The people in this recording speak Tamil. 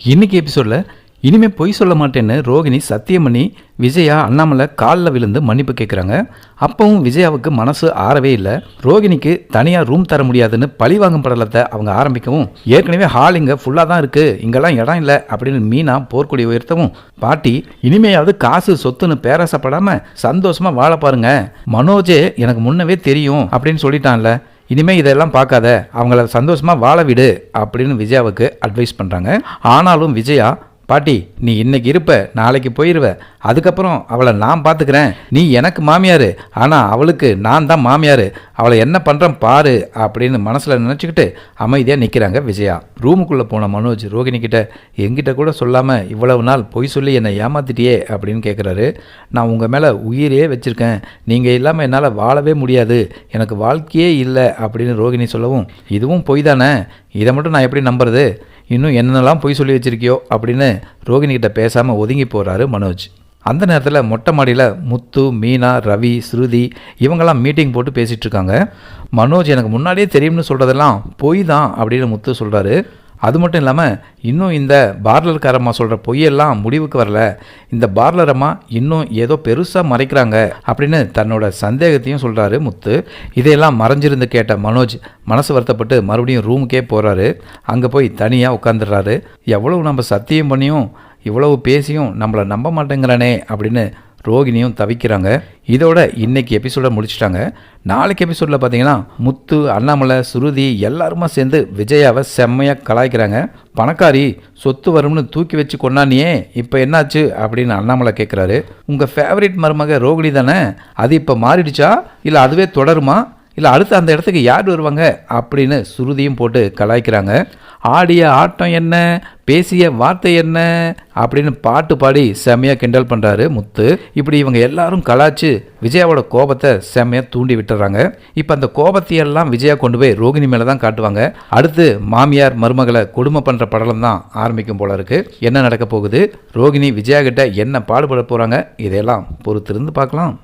இன்னைக்கு எபிசோடில் இனிமேல் பொய் சொல்ல மாட்டேன்னு ரோகிணி சத்தியம் பண்ணி விஜயா அண்ணாமலை காலில் விழுந்து மன்னிப்பு கேட்குறாங்க அப்பவும் விஜயாவுக்கு மனசு ஆறவே இல்லை. ரோகிணிக்கு தனியாக ரூம் தர முடியாதுன்னு பழிவாங்கும் படலத்தை அவங்க ஆரம்பிக்கவும் ஏற்கனவே ஹால் இங்கே ஃபுல்லாக தான் இருக்குது இங்கெல்லாம் இடம் இல்லை அப்படின்னு மீனா போர்க்குடி உயர்த்தவும் பாட்டி இனிமையாவது காசு சொத்துன்னு பேராசப்படாமல் சந்தோஷமாக வாழ பாருங்க. மனோஜே எனக்கு முன்னவே தெரியும் அப்படின்னு சொல்லிட்டான்ல. இனிமே இதெல்லாம் பார்க்காத. அவங்கள சந்தோஷமா வாழ விடு அப்படின்னு விஜயாவுக்கு அட்வைஸ் பண்ணுறாங்க ஆனாலும் விஜயா பாட்டி நீ இன்னைக்கு இருப்ப நாளைக்கு போயிடுவ அதுக்கப்புறம் அவளை நான் பார்த்துக்கிறேன் நீ எனக்கு மாமியார் ஆனால் அவளுக்கு நான் தான் மாமியார். அவளை என்ன பண்ணுறேன் பாரு அப்படின்னு மனசில் நினச்சிக்கிட்டு அமைதியாக நிற்கிறாங்க விஜயா. ரூமுக்குள்ளே போன மனோஜ் ரோகிணிக்கிட்ட எங்கிட்ட கூட சொல்லாமல் இவ்வளவு நாள் பொய் சொல்லி என்னை ஏமாத்திட்டியே? அப்படின்னு கேட்குறாரு நான் உங்கள் மேலே உயிரே வச்சுருக்கேன். நீங்கள் இல்லாமல் என்னால் வாழவே முடியாது. எனக்கு வாழ்க்கையே இல்லை. அப்படின்னு ரோகிணி சொல்லவும் இதுவும் பொய் தானே? இதை மட்டும் நான் எப்படி நம்புறது? இன்னும் என்னென்னலாம் பொய் சொல்லி வச்சிருக்கியோ அப்படின்னு ரோகிணிக்கிட்ட பேசாமல் ஒதுங்கி போகிறாரு மனோஜ். அந்த நேரத்தில் மொட்டை மாடியில் முத்து மீனா ரவி ஸ்ருதி இவங்கெல்லாம் மீட்டிங் போட்டு பேசிகிட்டு இருக்காங்க. மனோஜ் எனக்கு முன்னாடியே தெரியும்னு சொல்கிறதெல்லாம் பொய் தான் அப்படின்னு முத்து சொல்கிறாரு அது மட்டும் இல்லாமல் இன்னும் இந்த பார்லர்காரம்மா சொல்கிற பொய்யெல்லாம் முடிவுக்கு வரல. இந்த பார்லரம்மா இன்னும் ஏதோ பெருசாக மறைக்கிறாங்க அப்படின்னு தன்னோட சந்தேகத்தையும் சொல்கிறாரு முத்து. இதையெல்லாம் மறைஞ்சிருந்து கேட்ட மனோஜ் மனசு வருத்தப்பட்டு மறுபடியும் ரூமுக்கே போகிறாரு அங்கே போய் தனியாக உட்காந்துடுறாரு எவ்வளவு நம்ம சத்தியம் பண்ணியும் இவ்வளவு பேசியும் நம்மளை நம்ப மாட்டேங்கிறானே அப்படின்னு ரோகிணியும் தவிக்கிறாங்க. இதோட இன்னைக்கு எபிசோட முடிச்சிட்டாங்க. நாளைக்கு எபிசோடில் பார்த்தீங்கன்னா முத்து அண்ணாமலை சுருதி எல்லாருமா சேர்ந்து விஜயாவை செம்மையாக கலாய்க்கிறாங்க. பணக்காரி சொத்து வரும்னு தூக்கி வச்சு கொண்டானியே இப்போ என்னாச்சு அப்படின்னு அண்ணாமலை கேட்குறாரு உங்கள் ஃபேவரட் மருமக ரோகிணி தானே? அது இப்போ மாறிடுச்சா? இல்லை அதுவே தொடருமா? இல்லை அடுத்து அந்த இடத்துக்கு யார் வருவாங்க அப்படின்னு சுருதியும் போட்டு கலாய்க்கிறாங்க. ஆடிய ஆட்டம் என்ன? பேசிய வார்த்தை என்ன? அப்படின்னு பாட்டு பாடி செம்மையாக கிண்டல் பண்ணுறாரு முத்து. இப்படி இவங்க எல்லாரும் கலாய்ச்சி விஜயாவோட கோபத்தை செம்மையாக தூண்டி விட்டுறாங்க. இப்போ அந்த கோபத்தையெல்லாம் விஜயா கொண்டு போய் ரோகிணி மேலே தான் காட்டுவாங்க. அடுத்து மாமியார் மருமகளை கொடுமை பண்ணுற படலம் தான் ஆரம்பிக்கும் போல இருக்குது என்ன நடக்க போகுது? ரோகிணி விஜயா கிட்ட என்ன பாடுபட போகிறாங்க இதையெல்லாம் பொறுத்திருந்து பார்க்கலாம்.